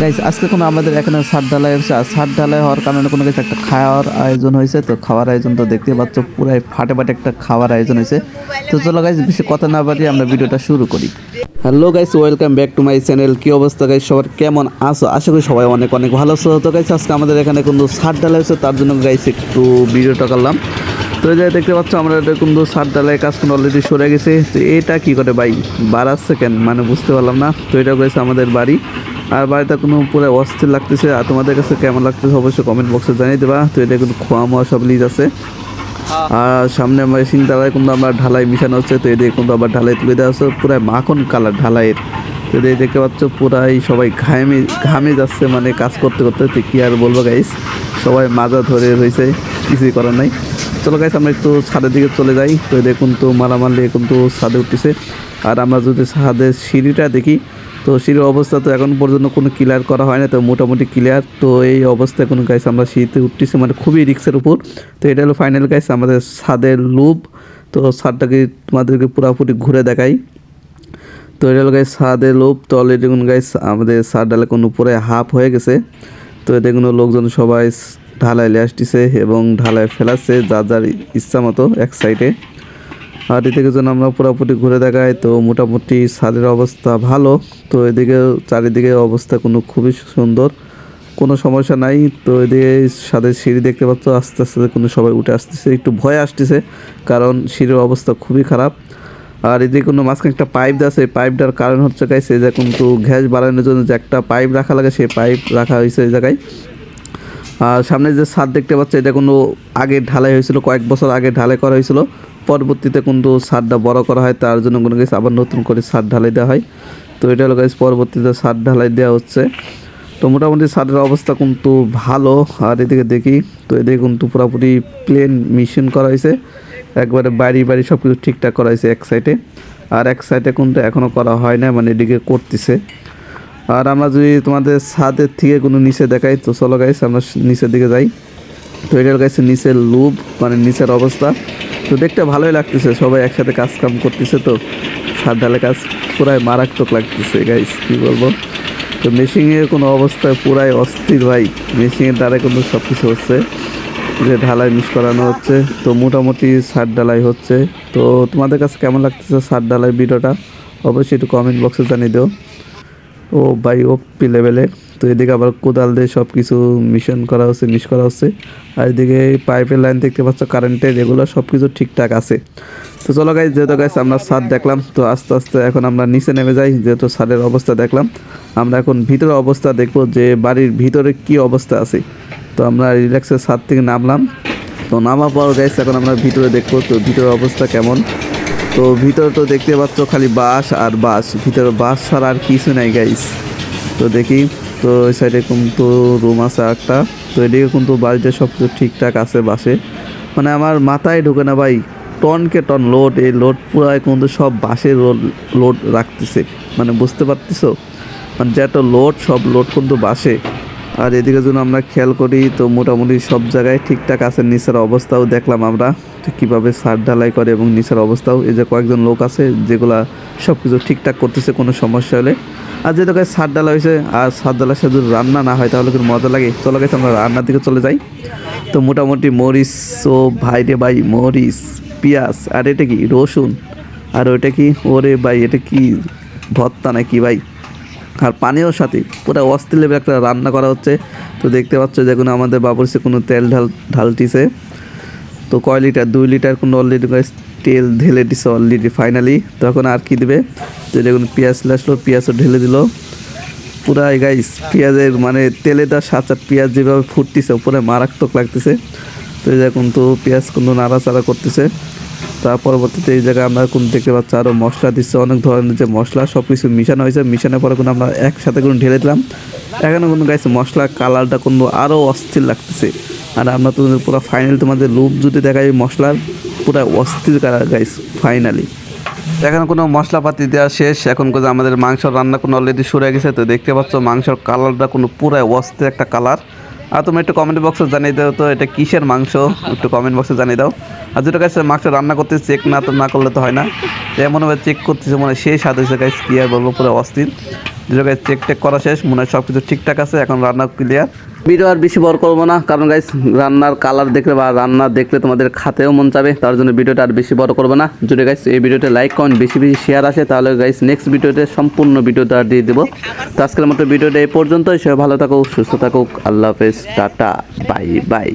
Guys আজকে কোনো আমাদের এখানে সাত ঢালাই হচ্ছে, আর সাত ঢালাই হওয়ার কারণে কোনো কিছু একটা খাওয়ার আয়োজন হয়েছে, তো খাওয়ার আয়োজন তো দেখতে পাচ্ছ, পুরাই ফাটে ফাটে একটা খাওয়ার আয়োজন হয়েছে। তো চলো গাইস বেশি কথা না বাড়িয়ে আমরা ভিডিওটা শুরু করি। Hello guys welcome back to my channel কি অবস্থা গাইস সবার কেমন আছো? আশা করি সবাই অনেক অনেক ভালো আছো। তো গাইস আজকে আমাদের এখানে কিন্তু সাত ঢালাই হচ্ছে তার জন্য গাইস একটু ভিডিওটা করলাম। তো এই যে দেখতে পাচ্ছ, আমরা এটা কিন্তু সাত ঢালাই কাজ কিন্তু অলরেডি সরে গেছে। তো এটা কি করে ভাই? বাড়াচ্ছে কেন? মানে বুঝতে পারলাম না। তো এটা করেছে আমাদের বাড়ি। আর বাড়িটা কোনো পুরো অস্থির লাগতেছে আর তোমাদের কাছে কেমন লাগতেছে অবশ্যই কমেন্ট বক্সে জানিয়ে দেবা। তো এটা কিন্তু খোয়া মোয়া সব লিজ আছে। আর সামনে আমার সিং দ্বারাই কিন্তু আমরা ঢালাই মিশানো হচ্ছে তো এদিকে কিন্তু আবার ঢালাই তুলে দেওয়া হচ্ছে। পুরো মাখন কালার ঢালাইয়ের। তো এদিকে দেখতে পাচ্ছ পুরাই সবাই ঘামে ঘামে যাচ্ছে মানে কাজ করতে করতে। তো কি আর বলব গাইস সবাই মাজা ধরে রয়েছে কিছুই করার নাই। চলো গাইস আমরা একটু ছাদের দিকে চলে যাই। তো দেখুন তো মারামারি কিন্তু ছাদে উঠতেছে। আর আমরা যদি ছাদের সিঁড়িটা দেখি তো সিঁড়ির অবস্থা তো এখন পর্যন্ত কোনো ক্লিয়ার করা হয় না তো মোটামুটি ক্লিয়ার তো এই অবস্থায় কোনো গাইস আমরা সিঁড়িতে উঠতেছি মানে খুবই রিক্সের উপর। তো এটা হলো ফাইনাল গাইস আমাদের ছাদের লুপ তো ছাদটাকে তোমাদেরকে পুরোপুরি ঘুরে দেখাই। তো এটা হলো গাইস ছাদে লোপ তো অলরেডি কোন গাইস আমাদের ছাদ ডালে কোনো উপরে হাফ হয়ে গেছে। তো এতে কোনো লোকজন সবাই ঢালাই লিয়ে আসতেছে এবং ঢালায় ফেলাচ্ছে, যার যার ইচ্ছা মতো এক সাইডে আর এদিকে যেন আমরা পুরোপুরি ঘুরে দেখাই, তো মোটামুটি ছাদের অবস্থা ভালো। তো এদিকে চারিদিকে অবস্থা কোনো খুবই সুন্দর, কোনো সমস্যা নাই। তো এদিকে ছাদের সিঁড়ি দেখতে পাচ্ছ, আস্তে আস্তে কোনো সবাই উঠে আসতেছে, একটু ভয় আসতেছে, কারণ সিঁড়ির অবস্থা খুবই খারাপ। আর এদিকে কোনো মাঝখানে একটা পাইপ আছে, এই পাইপটার কারণ হচ্ছে গাইছে যে কিন্তু গ্যাস বাড়ানোর জন্য যে একটা পাইপ রাখা লাগে, সেই পাইপ রাখা হয়েছে এই জায়গায়। আর সামনে যে ছাদ দেখতে পাচ্ছ, এটা কোনো আগে ঢালাই হয়েছিল, কয়েক বছর আগে ঢালাই করা হয়েছিল। পরবর্তীতে কিন্তু ছাদটা বড় করা হয়, তার জন্য কোনো কিছু আবার নতুন করে ছাদ ঢালাই দেওয়া হয়। তো এটা হলো গাইস পরবর্তীতে ছাদ ঢালাই দেওয়া হচ্ছে। তো মোটামুটি ছাদের অবস্থা কিন্তু ভালো, আর এদিকে দেখি, তো এদিকে কিন্তু পুরোপুরি প্লেন মিশন করা হয়েছে। একবারে বাড়ি বাড়ি সব কিছু ঠিকঠাক করা হয়েছে এক সাইডে আর এক সাইডে কিন্তু এখনও করা হয় না মানে এদিকে করতেছে। আর আমরা যদি তোমাদের ছাদের থেকে কোনো নিচে দেখাই, তো চলো গাইস আমরা নিচের দিকে যাই। তো এটার কাছে নিচের লুব মানে নিচের অবস্থা। তো দেখতে ভালোই লাগতেছে, সবাই একসাথে কাজ কাম করতেছে তো। ছাদ ঢালে কাজ পুরাই মারাত্মক লাগতেছে গাইস কী বলব? তো মেশিনের কোনো অবস্থায় পুরাই অস্থির ভাই। মেশিনের দ্বারা কিন্তু সব কিছু হচ্ছে, যে ঢালাই মিস করানো হচ্ছে। তো মোটামুটি সার ঢালাই হচ্ছে। তো তোমাদের কাছে কেমন লাগতেছে সার ঢালাই ভিডিওটা? অবশ্যই একটু কমেন্ট বক্সে জানিয়ে দিও। ও বাই ওপি লেভেলের তো এদিকে আবার কোদাল দিয়ে সব কিছু মিশন করা হচ্ছে মিশ করা হচ্ছে। আর এদিকে পাইপের লাইন দেখতে পাচ্ছ কারেন্টের এগুলো সব কিছু ঠিকঠাক আছে। তো চলো গাইজ যেহেতু গাইজ আমরা ছাদ দেখলাম, তো আস্তে আস্তে এখন আমরা নিচে নেমে যাই, যেহেতু ছাদের অবস্থা দেখলাম। আমরা এখন ভিতরের অবস্থা দেখব যে বাড়ির ভিতরে কি অবস্থা আছে। তো আমরা রিল্যাক্সের ছাদ থেকে নামলাম। তো নামার পর গাইজ এখন আমরা ভিতরে দেখব তো ভিতরের অবস্থা কেমন। তো ভিতরে তো দেখতে পাচ্ছ খালি বাস আর বাস ভিতরে বাস ছাড়া আর কিছু নাই গাইস তো দেখি। তো ওই সাইডে কিন্তু রুম আছে একটা তো এদিকে কিন্তু বাড়িতে সব কিছু ঠিকঠাক আছে বাসে। মানে আমার মাথায় ঢোকে না ভাই টনকে টন লোড এই লোড পুরায় কিন্তু সব বাসে লোড রাখতেছে। মানে বুঝতে পারতেছো? মানে যে একটা লোড সব লোড কিন্তু বাসে। আর এদিকে যদি আমরা খেয়াল করি, তো মোটামুটি সব জায়গায় ঠিকঠাক আছে। নিচের অবস্থাও দেখলাম আমরা কীভাবে সার ঢালাই করে এবং নিচের অবস্থাও। এই যে কয়েকজন লোক আছে, যেগুলা সব কিছু ঠিকঠাক করতেছে, কোনো সমস্যা হলে। আর যেহেতু গাছ সার ডালা হয়েছে আর ডালার সাথে যদি রান্না না হয়, তাহলে কিন্তু মজা লাগে। চলো গেছে আমরা রান্নার দিকে চলে যাই। তো মোটামুটি মরিচ ও ভাই রে ভাই, মরিচ, পেঁয়াজ, আর এটা কি? রসুন। আর ওইটা কি? ওরে ভাই, এটা কি ভর্তা নাকি ভাই? আর পানিও সাথে পুরো অস্থির লেভেল একটা রান্না করা হচ্ছে। তো দেখতে পাচ্ছ দেখুন আমাদের বাবুরসে কোনো তেল ঢাল ঢালতিছে। তো কয় লিটার? দুই লিটার কোনো অলরেডি তেল ঢেলে দিছে অলরেডি ফাইনালি তখন আর কি দিবে? তো দেখুন, পেঁয়াজ আসলো, পেঁয়াজও ঢেলে দিল। পুরা গাইস পেঁয়াজের মানে তেলে দেওয়া সাত চার পেঁয়াজ যেভাবে ফুটতেছে পুরো মারাত্মক লাগতেছে। তো এই দেখুন তো পেঁয়াজ কিন্তু নাড়াচাড়া করতেছে। তার পরবর্তীতে এই জায়গায় আমরা কোন দেখতে পাচ্ছি আরও মশলা দিচ্ছে, অনেক ধরনের যে মশলা সব কিছু মিশানো হয়েছে। মিশানোর পরে কোনো আমরা একসাথে কোনো ঢেলে দিলাম। এখানে কোনো গাইছে মশলা কালারটা কোনো আরও অস্থির লাগতেছে। আর আমরা তো পুরো ফাইনাল তোমাদের লুপ যদি দেখাই মশলার পুরো অস্থির কালার গাইস ফাইনালি এখন কোনো মশলাপাতি দেওয়া শেষ, এখন কোনো আমাদের মাংস রান্না কোনো অলরেডি হয়ে গেছে, তো দেখতে পাচ্ছ মাংসর কালারটা কোনো পুরো অস্থির একটা কালার আর তুমি একটু কমেন্ট বক্সে জানিয়ে দাও তো, এটা কিসের মাংস? একটু কমেন্ট বক্সে জানিয়ে দাও। আর যেটা কাছে মাংস রান্না করতে চেক না, তো না করলে তো হয় না। এমনভাবে চেক করতেছে, মনে সেই স্বাদ হয়েছে গাইস কী আর বলব, পুরো অস্থির। গাইস চেক টেক করা শেষ, মনে হয় সব কিছু ঠিকঠাক আছে, এখন রান্না ক্লিয়ার ভিডিও আর বেশি বড় করব না, কারণ গাইস রান্নার কালার দেখলে বা রান্না দেখলে তোমাদের খাতেও মন চাবে, তার জন্য ভিডিওটা আর বেশি বড় করব না। যদি গাইস এই ভিডিওতে লাইক কমেন্ট বেশি বেশি শেয়ার আসে, তাহলে গাইস নেক্সট ভিডিওতে সম্পূর্ণ ভিডিওটা দিয়ে দেবো। তো আজকের মতো ভিডিওটা এই পর্যন্তই, সবাই ভালো থাকুক সুস্থ থাকুক আল্লাহ হাফেজ, টাটা বাই বাই